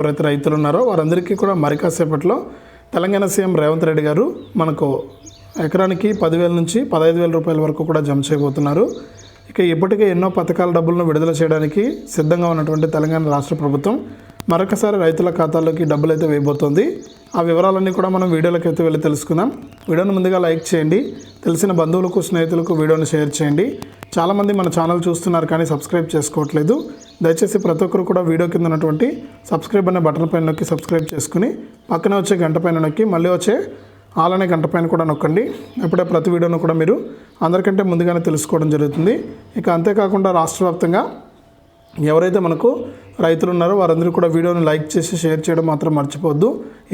ఎవరైతే రైతులు ఉన్నారో వారందరికీ కూడా మరి కాసేపట్లో తెలంగాణ సీఎం రేవంత్ రెడ్డి గారు మనకు ఎకరానికి పదివేల నుంచి పదహైదు వేల రూపాయల వరకు కూడా జమ చేయబోతున్నారు. ఇక ఇప్పటికే ఎన్నో పథకాల డబ్బులను విడుదల చేయడానికి సిద్ధంగా ఉన్నటువంటి తెలంగాణ రాష్ట్ర ప్రభుత్వం మరొకసారి రైతుల ఖాతాల్లోకి డబ్బులు అయితే వేయబోతోంది. ఆ వివరాలన్నీ కూడా మనం వీడియోలోకి అయితే వెళ్ళి తెలుసుకుందాం. వీడియోను ముందుగా లైక్ చేయండి. తెలిసిన బంధువులకు స్నేహితులకు వీడియోను షేర్ చేయండి. చాలామంది మన ఛానల్ చూస్తున్నారు కానీ సబ్స్క్రైబ్ చేసుకోవట్లేదు. దయచేసి ప్రతి ఒక్కరు కూడా వీడియో కింద ఉన్నటువంటి సబ్స్క్రైబ్ అనే బటన్ పైన నొక్కి సబ్స్క్రైబ్ చేసుకుని పక్కనే వచ్చే గంట పైన నొక్కి మళ్ళీ వచ్చే ఆలనే గంట పైన కూడా నొక్కండి. అప్పుడే ప్రతి వీడియోను కూడా మీరు అందరికంటే ముందుగానే తెలుసుకోవడం జరుగుతుంది. ఇక అంతేకాకుండా రాష్ట్ర వ్యాప్తంగా ఎవరైతే మనకు రైతులు ఉన్నారో వారందరూ కూడా వీడియోని లైక్ చేసి షేర్ చేయడం మాత్రం మర్చిపోవద్దు.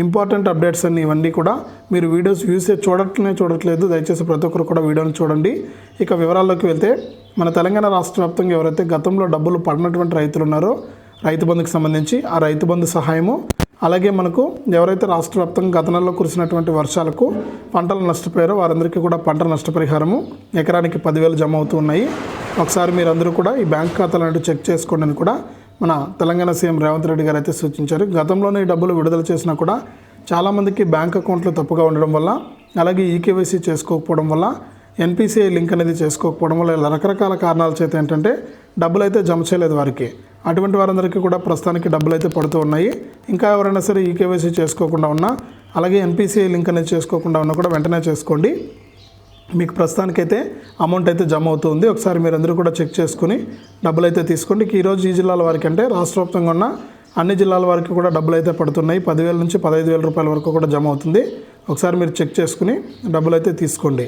ఇంపార్టెంట్ అప్డేట్స్ అన్ని ఇవన్నీ కూడా మీరు వీడియోస్ యూసే చూడట్లనే చూడట్లేదు. దయచేసి ప్రతి ఒక్కరు కూడా వీడియోని చూడండి. ఇక వివరాల్లోకి వెళ్తే మన తెలంగాణ రాష్ట్ర వ్యాప్తంగా ఎవరైతే గతంలో డబ్బులు పడినటువంటి రైతులు ఉన్నారో రైతు బంధుకు సంబంధించి ఆ రైతు బంధు సహాయము అలాగే మనకు ఎవరైతే రాష్ట్ర వ్యాప్తంగా గత నెలలో కురిసినటువంటి వర్షాలకు పంటలు నష్టపోయారో వారందరికీ కూడా పంట నష్టపరిహారము ఎకరానికి పదివేలు జమ అవుతూ ఉన్నాయి. ఒకసారి మీరందరూ కూడా ఈ బ్యాంక్ ఖాతాలు చెక్ చేసుకోండి అని కూడా మన తెలంగాణ సీఎం రేవంత్ రెడ్డి గారు అయితే సూచించారు. గతంలోనే ఈ డబ్బులు విడుదల చేసినా కూడా చాలామందికి బ్యాంక్ అకౌంట్లు తప్పుగా ఉండడం వల్ల అలాగే ఈకేవైసీ చేసుకోకపోవడం వల్ల ఎన్పిసిఐ లింక్ అనేది చేసుకోకపోవడం వల్ల ఇలా రకరకాల కారణాల చేత ఏంటంటే డబ్బులు అయితే జమ చేయలేదు వారికి. అటువంటి వారందరికీ కూడా ప్రస్తుతానికి డబ్బులు అయితే పడుతూ ఉన్నాయి. ఇంకా ఎవరైనా సరే ఈకేవైసీ చేసుకోకుండా ఉన్నా అలాగే ఎన్పిసిఐ లింక్ అనేది చేసుకోకుండా ఉన్నా కూడా వెంటనే చేసుకోండి. మీకు ప్రస్తుతానికైతే అమౌంట్ అయితే జమ అవుతుంది. ఒకసారి మీరు అందరూ కూడా చెక్ చేసుకుని డబ్బులు అయితే తీసుకోండి ఈరోజు ఈ జిల్లాల వారికి అంటే రాష్ట్ర వ్యాప్తంగా ఉన్న అన్ని జిల్లాల వారికి కూడా డబ్బులు అయితే పడుతున్నాయి. పదివేల నుంచి పదహైదు వేల రూపాయల వరకు కూడా జమ అవుతుంది. ఒకసారి మీరు చెక్ చేసుకుని డబ్బులు అయితే తీసుకోండి.